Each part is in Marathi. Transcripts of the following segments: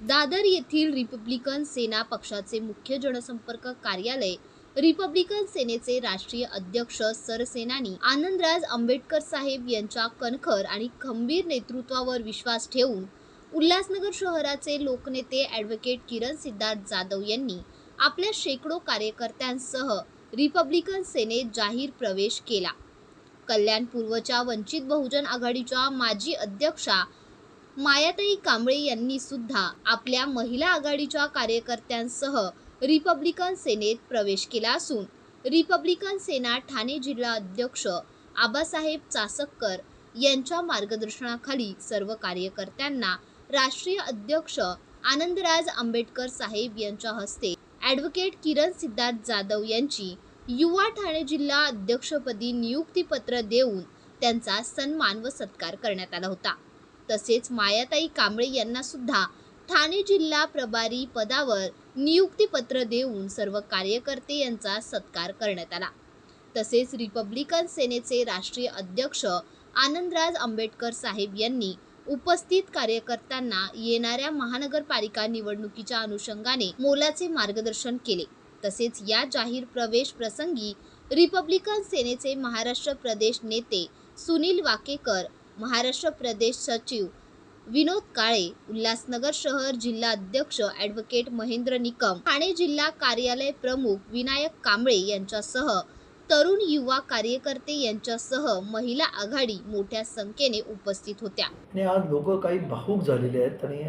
दादर येथील रिपब्लिकन सेना पक्षाचे मुख्य जनसंपर्क कार्यालय रिपब्लिकन सेनेचे राष्ट्रीय अध्यक्ष सरसेनानी आनंदराज आंबेडकर साहेब यांच्या कणखर आणि खंबीर नेतृत्वावर विश्वास ठेवून उल्हासनगर शहराचे लोकनेते ॲडव्होकेट किरण सिद्धार्थ जाधव यांनी आपल्या शेकडो कार्यकर्त्यांसह रिपब्लिकन सेनेत जाहीर प्रवेश केला. कल्याण पूर्वच्या वंचित बहुजन आघाडीच्या माजी अध्यक्षा मायाताई कांबळे यांनी सुद्धा आपल्या महिला आघाडीच्या कार्यकर्त्यांसह रिपब्लिकन सेनेत प्रवेश केला असून रिपब्लिकन सेना ठाणे जिल्हा अध्यक्ष आबासाहेब चासक्कर यांच्या मार्गदर्शनाखाली सर्व कार्यकर्त्यांना राष्ट्रीय अध्यक्ष आनंदराज आंबेडकर साहेब यांच्या हस्ते ॲडव्होकेट किरण सिद्धार्थ जाधव यांची युवा ठाणे जिल्हा अध्यक्षपदी नियुक्तीपत्र देऊन त्यांचा सन्मान व सत्कार करण्यात आला होता. तसेच मायाताई कांबळे यांना सुद्धा ठाणे जिल्हा प्रभारी पदावर नियुक्तीपत्र देऊन सर्व कार्यकर्ते यांचा सत्कार करण्यात आला. तसेच रिपब्लिकन सेनेचे राष्ट्रीय अध्यक्ष आनंदराज आंबेडकर साहेब यांनी उपस्थित कार्यकर्त्यांना येणाऱ्या महानगरपालिका निवडणुकीच्या अनुषंगाने मोलाचे मार्गदर्शन केले. तसेच या जाहीर प्रवेश प्रसंगी रिपब्लिकन सेनेचे महाराष्ट्र प्रदेश नेते सुनील वाकेकर महाराष्ट्र प्रदेश सचिव विनोद काळे उल्हासनगर शहर जिल्हा अध्यक्ष ॲडव्होकेट महेंद्र निकम ठाणे जिल्हा कार्यालय प्रमुख विनायक कांबळे यांच्यासह तरुण युवा कार्यकर्ते यांच्यासह महिला आघाडी मोठ्या संख्येने उपस्थित होत्या. आणि आज लोक काही भावूक झालेले आहेत आणि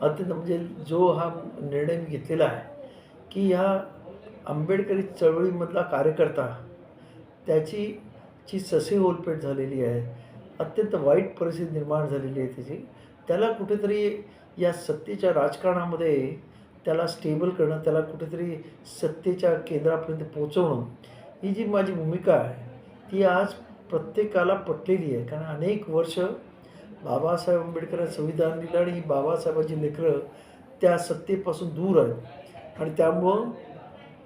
अत्यंत म्हणजे जो हा निर्णय मी घेतलेला आहे की ह्या आंबेडकरी चळवळीमधला कार्यकर्ता त्याची जी ससे ओलपेट झालेली आहे अत्यंत वाईट परिस्थिती निर्माण झालेली आहे त्याची. त्याला कुठेतरी या सत्तेच्या राजकारणामध्ये त्याला स्टेबल करणं त्याला कुठेतरी सत्तेच्या केंद्रापर्यंत पोचवणं ही जी माझी भूमिका आहे ती आज प्रत्येकाला पटलेली आहे. कारण अनेक वर्ष बाबासाहेब आंबेडकरांनी संविधान लिहिलं आणि ही बाबासाहेबांची लेकरं त्या सत्तेपासून दूर आहेत. आणि त्यामुळं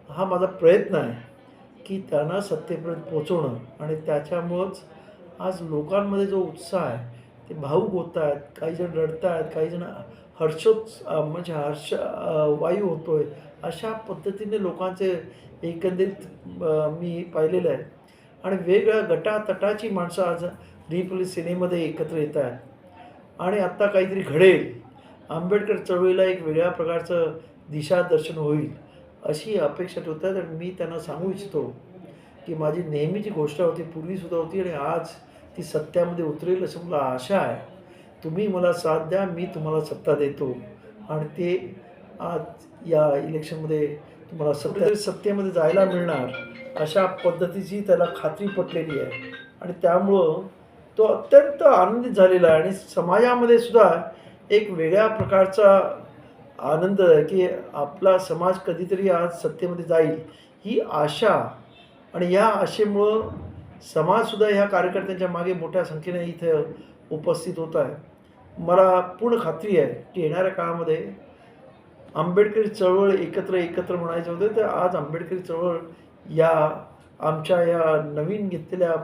हा माझा प्रयत्न आहे की त्यांना सत्तेपर्यंत पोचवणं आणि त्याच्यामुळंच आज लोकांमध्ये जो उत्साह आहे ते भाऊक होत आहेत काही जण रडत आहेत काही जण हर्षोत्स म्हणजे हर्ष वायू होतो आहे अशा पद्धतीने लोकांचे एकंदरीत मी पाहिलेलं आहे. आणि वेगळ्या गटातटाची माणसं आज रिपब्लिक सिनेमध्ये एकत्र येत आहेत. आणि आत्ता काहीतरी घडेल. आंबेडकर चळवळीला एक वेगळ्या प्रकारचं दिशादर्शन होईल अशी अपेक्षा ठेवतात. आणि मी त्यांना सांगू इच्छितो की माझी नेहमीची गोष्ट होती पूर्वीसुद्धा होती. आणि आज ती सत्यामध्ये उतरेल असं मला आशा आहे. तुम्ही मला साथ द्या मी तुम्हाला सत्ता देतो. आणि ते आज या इलेक्शनमध्ये तुम्हाला सत्य सत्तेमध्ये जायला मिळणार अशा पद्धतीची त्याला खात्री पटलेली आहे. आणि त्यामुळं तो अत्यंत आनंदित झालेला आहे आणि समाजामध्ये सुद्धा एक वेगळ्या प्रकारचा आनंद आहे की आपला समाज कधीतरी आज सत्तेमध्ये जाईल ही आशा. आणि या आशेमुळं समाजसुद्धा ह्या कार्यकर्त्यांच्या मागे मोठ्या संख्येने इथं उपस्थित होत आहे. मला पूर्ण खात्री आहे की येणाऱ्या काळामध्ये आंबेडकरी चळवळ एकत्र एकत्र म्हणायचं होतं तर आज आंबेडकरी चळवळ या आमच्या या नवीन घेतलेल्या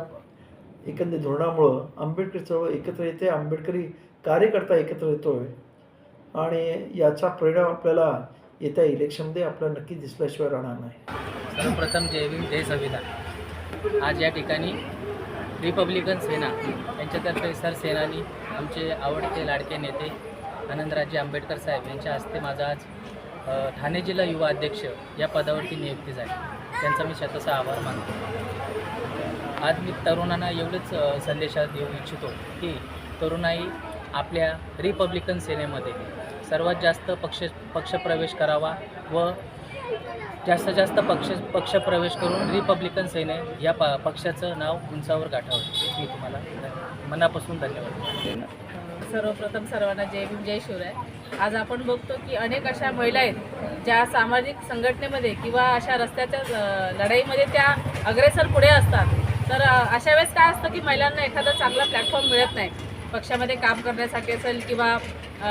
एकंदरीत धोरणामुळं आंबेडकरी चळवळ एकत्र येते आंबेडकरी कार्यकर्ता एकत्र येतो आहे आणि याचा परिणाम आपल्याला येत्या इलेक्शनमध्ये आपल्याला नक्की दिसल्याशिवाय राहणार नाही. सर्वप्रथम जय भीम जय संविधान. आज या ठिकाणी रिपब्लिकन सेना यांच्यातर्फे सरसेनानी आमचे आवडते लाडके नेते आनंदराजे आंबेडकर साहेब यांच्या हस्ते माझा आज ठाणे जिल्हा युवा अध्यक्ष या पदावरती नियुक्ती झाली. त्यांचा मी स्वतःचा आभार मानतो. आज मी तरुणांना एवढंच संदेशात देऊ इच्छितो की तरुणाई आपल्या रिपब्लिकन सेनेमध्ये सर्वात जास्त पक्ष पक्षप्रवेश करावा व जास्तीत जास्त पक्ष पक्ष प्रवेश करून रिपब्लिकन सैन्य या प पक्षाचं नाव उंचावर गाठावं. मी तुम्हाला मनापासून धन्यवाद सर्वप्रथम सर्वांना जय भीम जय शिवराय. आज आपण बघतो की अनेक अशा महिला आहेत ज्या सामाजिक संघटनेमध्ये किंवा अशा रस्त्याच्या लढाईमध्ये त्या अग्रेसर पुढे असतात. तर अशा वेळेस काय असतं की महिलांना एखादा चांगला प्लॅटफॉर्म मिळत नाही. पक्षामध्ये काम करण्यासाठी असेल किंवा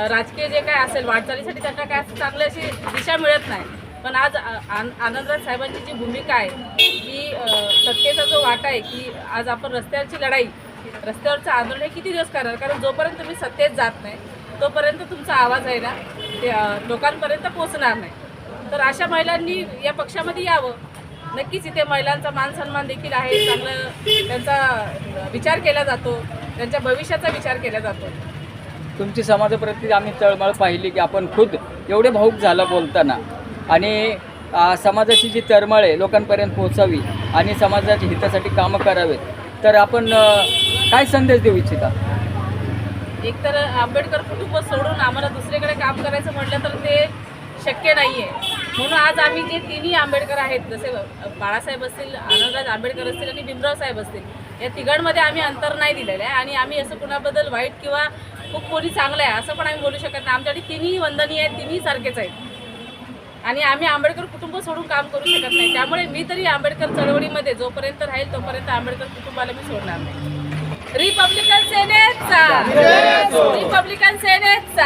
राजकीय जे काय असेल वाटचालीसाठी त्यांना काय चांगली अशी दिशा मिळत नाही. पण आज आ- आन आनंदराज साहेबांची जी भूमिका आहे की सत्तेचा जो वाटा आहे की आज आपण रस्त्यावरची लढाई रस्त्यावरचं आंदोलन हे किती दिवस करणार? कारण जोपर्यंत तुम्ही सत्तेत जात नाही तोपर्यंत तुमचा आवाज आहे ना ते लोकांपर्यंत पोचणार नाही. तर अशा महिलांनी या पक्षामध्ये यावं. नक्कीच इथे महिलांचा मान सन्मान देखील आहे. चांगलं त्यांचा विचार केला जातो. त्यांच्या भविष्याचा विचार केला जातो. तुमची समाजाप्रती आम्ही तळमळ पाहिली की आपण खुद एवढे भाऊक झालं बोलताना. आणि समाजाची जी तळमळ आहे लोकांपर्यंत पोहोचावी आणि समाजाच्या हितासाठी कामं करावेत तर आपण काय संदेश देऊ इच्छिता? एकतर आंबेडकर कुटुंब सोडून आम्हाला दुसरीकडे काम करायचं म्हटलं तर ते शक्य नाही आहे म्हणून आज आम्ही जे तिन्ही आंबेडकर आहेत जसे बाळासाहेब असतील आनंदराज आंबेडकर असतील आणि भीमराव साहेब असतील या तिघांमध्ये आम्ही अंतर नाही दिलेलं आहे आणि आम्ही असं कुणाबद्दल वाईट किंवा खूप कोणी चांगलं आहे असं पण आम्ही बोलू शकत नाही. आमच्याकडे तिन्ही वंदनीय आहेत तिन्ही सारखेच आहेत. आणि आम्ही आंबेडकर कुटुंब सोडून काम करू शकत नाही. त्यामुळे मी तरी आंबेडकर चळवळीमध्ये जोपर्यंत राहील तोपर्यंत आंबेडकर कुटुंबाला मी सोडणार नाही. रिपब्लिकन सेनेचा! रिपब्लिकन सेनेचा!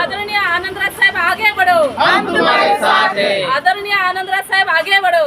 आदरणीय आनंदराज साहेब आगे बढ़ो हम तुम्हारे साथ हैं। आदरणीय आनंदराज साहेब आगे बढ़ो